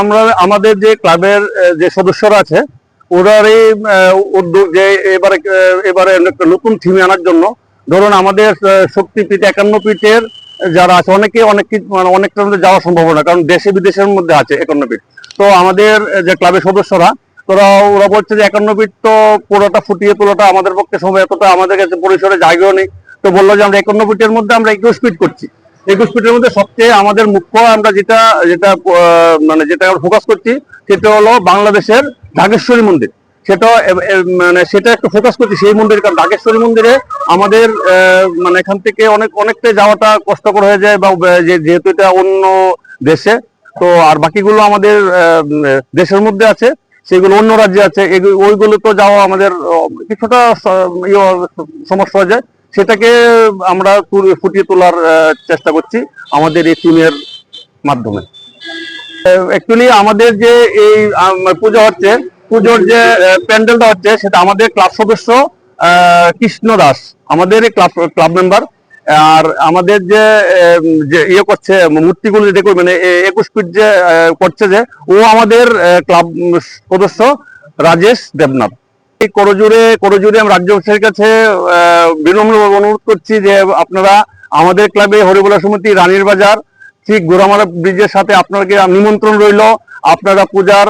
আমরা আমাদের যে ক্লাবের যে সদস্যরা আছে, ওরারই এই উদ্যোগ যে এবারে এবারে একটা নতুন থিম আনার জন্য, ধরুন আমাদের শক্তিপীঠ একান্ন পীঠের যারা আছে অনেকে অনেক মানে অনেকটার মধ্যে যাওয়া সম্ভব না কারণ দেশে বিদেশের মধ্যে আছে একান্ন পীঠ। তো আমাদের যে ক্লাবের সদস্যরা, তোরা, ওরা বলছে যে একান্ন ফিট তো পুরোটা ফুটিয়ে তোলাটা আমাদের পক্ষে সময় এতটা আমাদের কাছে পরিসরে জায়গাও নেই। তো বলল যে আমরা একান্ন ফিটের মধ্যে আমরা একুশ ফিট করছি। একুশ ফিটের মধ্যে সবচেয়ে আমাদের মুখ্য আমরা যেটা যেটা মানে যেটা আমরা ফোকাস করছি, সেটা হলো বাংলাদেশের ঢাকেশ্বরী মন্দির। সেটা মানে সেটা একটু ফোকাস করছি সেই মন্দির, কারণ ঢাকেশ্বরী মন্দিরে আমাদের মানে এখান থেকে অনেক, অনেকটাই যাওয়াটা কষ্টকর হয়ে যায় বা যেহেতু এটা অন্য দেশে, তো আর বাকিগুলো আমাদের দেশের মধ্যে আছে, সেগুলো অন্য রাজ্যে আছে ওইগুলো তো যাওয়া আমাদের কিছুটা ইয়ে সমস্যা হয়ে যায়। সেটাকে আমরা ফুটিয়ে তোলার চেষ্টা করছি আমাদের এই টিমের মাধ্যমে। অ্যাকচুয়ালি আমাদের যে এই পুজো হচ্ছে, পুজোর যে প্যান্ডেলটা হচ্ছে, সেটা আমাদের ক্লাব সদস্য কৃষ্ণ দাস, আমাদের ক্লাব ক্লাব মেম্বার। আর আমাদের যে ইয়ে করছে, মূর্তিগুলো যে দেখো মানে একুশ ফিট যে করছে যে, ও আমাদের ক্লাব সদস্য রাজেশ দেবনাথ। এই করজুড়ে করজুড়ে আমি রাজ্যবাসীর কাছে আহ, বিনম্র অনুরোধ করছি যে আপনারা আমাদের ক্লাবে হরিবোলা সমিতি রানীর বাজার ঠিক গোরামারা ব্রিজের সাথে আপনাকে নিমন্ত্রণ রইল। আপনারা পূজার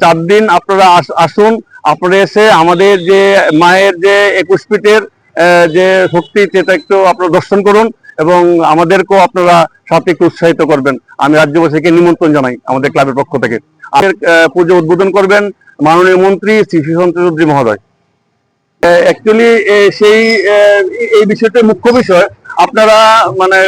চার দিন আপনারা আস- আসুন। আপনারা এসে আমাদের যে মায়ের যে একুশ ফিটের যে শক্তি সেটা একটু আপনারা দর্শন করুন এবং আমাদেরকেও আপনারা সাথে একটু উৎসাহিত করবেন। আমি রাজ্যবাসীকে নিমন্ত্রণ জানাই আমাদের ক্লাবের পক্ষ থেকে। আহ, পুজো উদ্বোধন করবেন মাননীয় মন্ত্রী শ্রী সুশান্ত চৌধুরী মহোদয়। অ্যাকচুয়ালি সেই এই- বিষয়টা মুখ্য বিষয় আপনারা মানে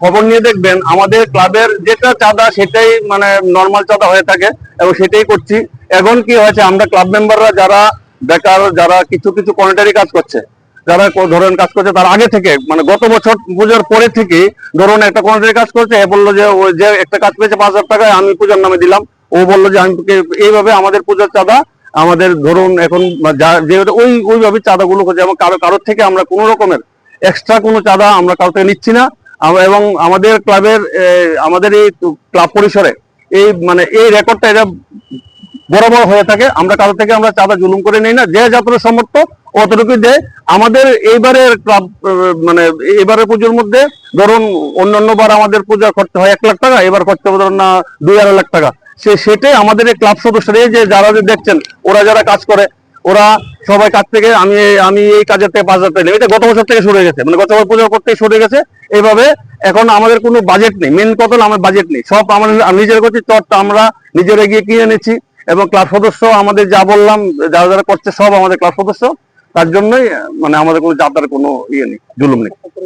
খবর নিয়ে দেখবেন আমাদের ক্লাবের যেটা চাঁদা সেটাই মানে নর্মাল চাঁদা হয়ে থাকে এবং সেটাই করছি। এখন কি হয়েছে আমরা ক্লাব মেম্বাররা যারা বেকার যারা কিছু কিছু কনিটারি কাজ করছে যারা ধরেন কাজ করছে তার আগে থেকে মানে গত বছর পুজোর পরে থেকে ধরুন একটা কনিটারি কাজ করছে এ বলল যে ওই যে একটা কাজ পেয়েছে পাঁচ হাজার টাকায় আমি পূজার নামে দিলাম। ও বলল যে, আমি এইভাবে আমাদের পূজার চাঁদা, আমাদের ধরুন এখন যা- যে ওই, ওইভাবে চাঁদাগুলো এবং কারও, কারোর থেকে আমরা কোনো রকমের এক্সট্রা কোনো চাঁদা আমরা কারও থেকে নিচ্ছি না। এবং আমাদের ক্লাবের আমাদের এই ক্লাব পরিসরে এই মানে এই রেকর্ডটা এটা বরাবর হয়ে থাকে। আমরা কারও থেকে আমরা চাঁদা জুলুম করে নিই না। যে যতটুকু সমর্থ অতটুকু দেয়। আমাদের এইবারের ক্লাব মানে এবারের পুজোর মধ্যে ধরুন অন্যান্য বার আমাদের পূজা করতে হয় এক লাখ টাকা, এবার করতে হবে ধরুন না দুই আড়াই লাখ টাকা। সে সেটাই আমাদের এই ক্লাব সদস্যরা যে যারা দেখছেন, ওরা যারা কাজ করে, ওরা সবাই কাজ থেকে আমি আমি এই কাজের থেকে পাঁচ হাজার। এটা গত বছর থেকে শুরু হয়ে গেছে। মানে গত বছর পুজো করতে শুরু গেছে। এইভাবে এখন আমাদের কোনো বাজেট নেই। মেন কথা আমার বাজেট নেই। সব আমাদের নিজের করছি চটটা আমরা নিজেরা গিয়ে কিনে নিচ্ছি এবং ক্লাব সদস্য, আমাদের যা বললাম, যারা যারা করছে সব আমাদের ক্লাব সদস্য। তার জন্যই মানে আমাদের কোনো চাঁদার কোনো ইয়ে নেই, জুলুম নেই।